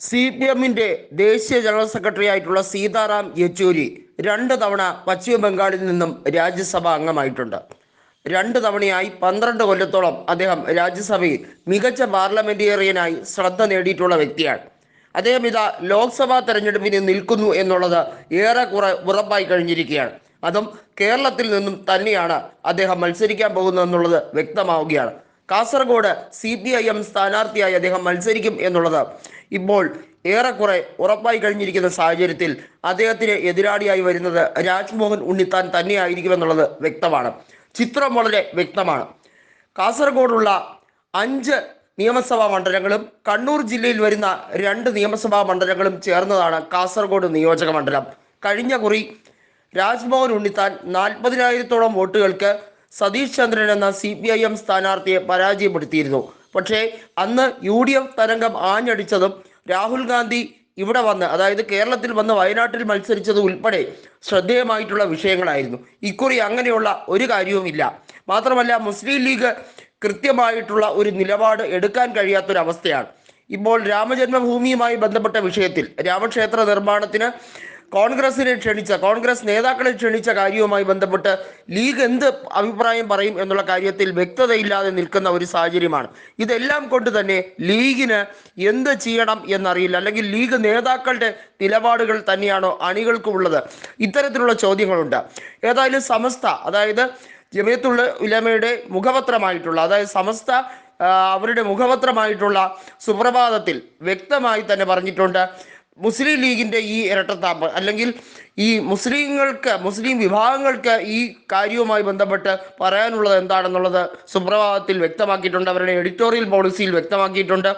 C P എമ്മിന്റെ ദേശീയ general secretary ആയിട്ടുള്ള സീതാറാം യെച്ചൂരി രണ്ട് തവണ പശ്ചിമ ബംഗാളിൽ നിന്നും രാജ്യസഭ അംഗമായിട്ടുണ്ട്. രണ്ട് തവണയായി പന്ത്രണ്ട് കൊല്ലത്തോളം അദ്ദേഹം രാജ്യസഭയിൽ മികച്ച പാർലമെന്റേറിയനായി ശ്രദ്ധ നേടിയിട്ടുള്ള വ്യക്തിയാണ്. അദ്ദേഹം ഇതാ ലോക്സഭാ തെരഞ്ഞെടുപ്പിന് നിൽക്കുന്നു എന്നുള്ളത് ഏറെക്കുറെ ഉറപ്പായി കഴിഞ്ഞിരിക്കുകയാണ്. അതും കേരളത്തിൽ നിന്നും തന്നെയാണ് അദ്ദേഹം മത്സരിക്കാൻ പോകുന്നതെന്നുള്ളത് വ്യക്തമാവുകയാണ്. Kasaragod C P I M സ്ഥാനാർത്ഥിയായി അദ്ദേഹം മത്സരിക്കും എന്നുള്ളത്. ഇപ്പോൾ ഏറെക്കുറെ ഉറപ്പായി കഴിഞ്ഞിരിക്കുന്ന സാഹചര്യത്തിൽ അദ്ദേഹത്തിന് എതിരാളിയായി വരുന്നത് രാജ്മോഹൻ ഉണ്ണിത്താൻ തന്നെയായിരിക്കുമെന്നുള്ളത് വ്യക്തമാണ്. ചിത്രം വളരെ വ്യക്തമാണ്. കാസർഗോഡുള്ള അഞ്ച് നിയമസഭാ മണ്ഡലങ്ങളും കണ്ണൂർ ജില്ലയിൽ വരുന്ന രണ്ട് നിയമസഭാ മണ്ഡലങ്ങളും ചേർന്നതാണ് കാസർഗോഡ് നിയോജക മണ്ഡലം. കഴിഞ്ഞ കുറി രാജ്മോഹൻ ഉണ്ണിത്താൻ നാൽപ്പതിനായിരത്തോളം വോട്ടുകൾക്ക് സതീഷ് ചന്ദ്രൻ എന്ന സി പി ഐ എം സ്ഥാനാർത്ഥിയെ പരാജയപ്പെടുത്തിയിരുന്നു. പക്ഷേ അന്ന് യു ഡി എഫ് തരംഗം ആഞ്ഞടിച്ചതും രാഹുൽ ഗാന്ധി ഇവിടെ വന്ന് അതായത് കേരളത്തിൽ വന്ന് വയനാട്ടിൽ മത്സരിച്ചത് ഉൾപ്പെടെ ശ്രദ്ധേയമായിട്ടുള്ള വിഷയങ്ങളായിരുന്നു. ഇക്കുറി അങ്ങനെയുള്ള ഒരു കാര്യവുമില്ല. മാത്രമല്ല മുസ്ലിം ലീഗ് കൃത്യമായിട്ടുള്ള ഒരു നിലപാട് എടുക്കാൻ കഴിയാത്തൊരവസ്ഥയാണ്. ഇപ്പോൾ രാമജന്മഭൂമിയുമായി ബന്ധപ്പെട്ട വിഷയത്തിൽ രാമക്ഷേത്ര നിർമ്മാണത്തിന് കോൺഗ്രസിനെ ക്ഷണിച്ച കോൺഗ്രസ് നേതാക്കളെ ക്ഷണിച്ച കാര്യവുമായി ബന്ധപ്പെട്ട് ലീഗ് എന്ത് അഭിപ്രായം പറയും എന്നുള്ള കാര്യത്തിൽ വ്യക്തതയില്ലാതെ നിൽക്കുന്ന ഒരു സാഹചര്യമാണ്. ഇതെല്ലാം കൊണ്ട് തന്നെ ലീഗിന് എന്ത് ചെയ്യണം എന്നറിയില്ല. അല്ലെങ്കിൽ ലീഗ് നേതാക്കളുടെ നിലപാടുകൾ തന്നെയാണോ അണികൾക്കുള്ളത് ഇത്തരത്തിലുള്ള ചോദ്യങ്ങളുണ്ട്. ഏതായാലും സമസ്ത അതായത് ജമിയത്തുള്ള ഉലമയുടെ മുഖപത്രമായിട്ടുള്ള അതായത് സമസ്ത അവരുടെ മുഖപത്രമായിട്ടുള്ള സുപ്രഭാതത്തിൽ വ്യക്തമായി തന്നെ പറഞ്ഞിട്ടുണ്ട്. മുസ്ലിം ലീഗിന്റെ ഈ ഇരട്ടത്താപ്പ് അല്ലെങ്കിൽ ഈ മുസ്ലിങ്ങൾക്ക് മുസ്ലിം വിഭാഗങ്ങൾക്ക് ഈ കാര്യവുമായി ബന്ധപ്പെട്ട് പറയാനുള്ളത് എന്താണെന്നുള്ളത് സുപ്രഭാതത്തിൽ വ്യക്തമാക്കിയിട്ടുണ്ട്. അവരുടെ എഡിറ്റോറിയൽ പോളിസിയിൽ വ്യക്തമാക്കിയിട്ടുണ്ട്.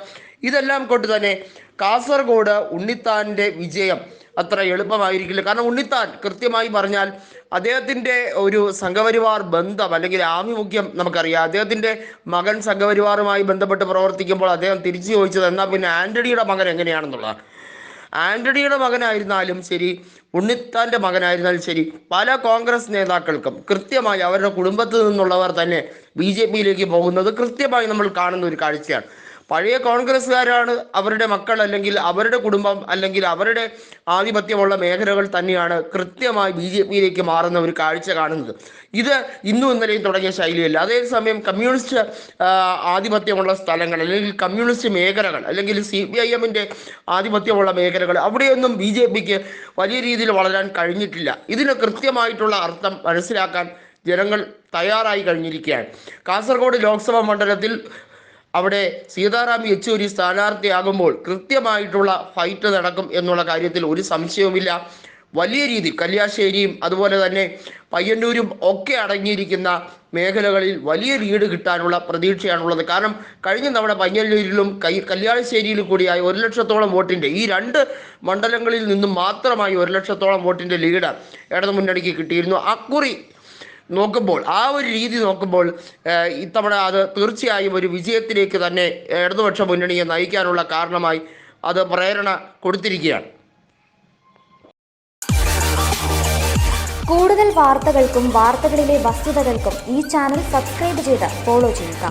ഇതെല്ലാം കൊണ്ട് തന്നെ കാസർഗോഡ് ഉണ്ണിത്താന്റെ വിജയം അത്ര എളുപ്പമായിരിക്കില്ല. കാരണം ഉണ്ണിത്താൻ കൃത്യമായി പറഞ്ഞാൽ അദ്ദേഹത്തിന്റെ ഒരു സംഘപരിവാർ ബന്ധം അല്ലെങ്കിൽ ആഭിമുഖ്യം നമുക്കറിയാം. അദ്ദേഹത്തിന്റെ മകൻ സംഘപരിവാറുമായി ബന്ധപ്പെട്ട് പ്രവർത്തിക്കുമ്പോൾ അദ്ദേഹം തിരിച്ചു ചോദിച്ചത് എന്നാൽ പിന്നെ ആന്റണിയുടെ മകൻ എങ്ങനെയാണെന്നുള്ളതാണ്. ആന്റണിയുടെ മകനായിരുന്നാലും ശരി ഉണ്ണിത്താന്റെ മകനായിരുന്നാലും ശരി പല കോൺഗ്രസ് നേതാക്കൾക്കും കൃത്യമായി അവരുടെ കുടുംബത്തിൽ നിന്നുള്ളവർ തന്നെ ബി ജെ പിയിലേക്ക് പോകുന്നത് കൃത്യമായി നമ്മൾ കാണുന്ന ഒരു കാഴ്ചയാണ്. പഴയ കോൺഗ്രസ്സുകാരാണ് അവരുടെ മക്കൾ അല്ലെങ്കിൽ അവരുടെ കുടുംബം അല്ലെങ്കിൽ അവരുടെ ആധിപത്യമുള്ള മേഖലകൾ തന്നെയാണ് കൃത്യമായി ബി ജെ പിയിലേക്ക് മാറുന്ന ഒരു കാഴ്ച കാണുന്നത്. ഇത് ഇന്നും ഇന്നലെയും തുടങ്ങിയ ശൈലിയല്ല. അതേസമയം കമ്മ്യൂണിസ്റ്റ് ആധിപത്യമുള്ള സ്ഥലങ്ങൾ അല്ലെങ്കിൽ കമ്മ്യൂണിസ്റ്റ് മേഖലകൾ അല്ലെങ്കിൽ സി പി ഐ എമ്മിന്റെ ആധിപത്യമുള്ള മേഖലകൾ അവിടെയൊന്നും ബി ജെ പിക്ക് വലിയ രീതിയിൽ വളരാൻ കഴിഞ്ഞിട്ടില്ല. ഇതിന് കൃത്യമായിട്ടുള്ള അർത്ഥം മനസ്സിലാക്കാൻ ജനങ്ങൾ തയ്യാറായി കഴിഞ്ഞിരിക്കുകയാണ്. കാസർഗോഡ് ലോക്സഭാ മണ്ഡലത്തിൽ അവിടെ സീതാറാം യെച്ചൂരി സ്ഥാനാർത്ഥിയാകുമ്പോൾ കൃത്യമായിട്ടുള്ള ഫൈറ്റ് നടക്കും എന്നുള്ള കാര്യത്തിൽ ഒരു സംശയവുമില്ല. വലിയ രീതിയിൽ കല്യാശ്ശേരിയും അതുപോലെ തന്നെ പയ്യന്നൂരും ഒക്കെ അടങ്ങിയിരിക്കുന്ന മേഖലകളിൽ വലിയ ലീഡ് കിട്ടാനുള്ള പ്രതീക്ഷയാണുള്ളത്. കാരണം കഴിഞ്ഞ തവണ പയ്യന്നൂരിലും കൈ കല്യാണശ്ശേരിയിലും കൂടിയായി ഒരു ലക്ഷത്തോളം വോട്ടിന്റെ ഈ രണ്ട് മണ്ഡലങ്ങളിൽ നിന്നും മാത്രമായി ഒരു ലക്ഷത്തോളം വോട്ടിന്റെ ലീഡ് ഇടതു മുന്നണിക്ക് കിട്ടിയിരുന്നു. അക്കുറി നോക്കുമ്പോൾ ആ ഒരു രീതി നോക്കുമ്പോൾ ഇത്തവണ അത് തീർച്ചയായും ഒരു വിജയത്തിലേക്ക് തന്നെ ഇടതുപക്ഷ മുന്നണിയെ നയിക്കാനുള്ള കാരണമായി അത് പ്രേരണ കൊടുത്തിരിക്കുകയാണ്. കൂടുതൽ വാർത്തകൾക്കും വാർത്തകളിലെ വസ്തുതകൾക്കും ഈ ചാനൽ സബ്സ്ക്രൈബ് ചെയ്ത് ഫോളോ ചെയ്യുക.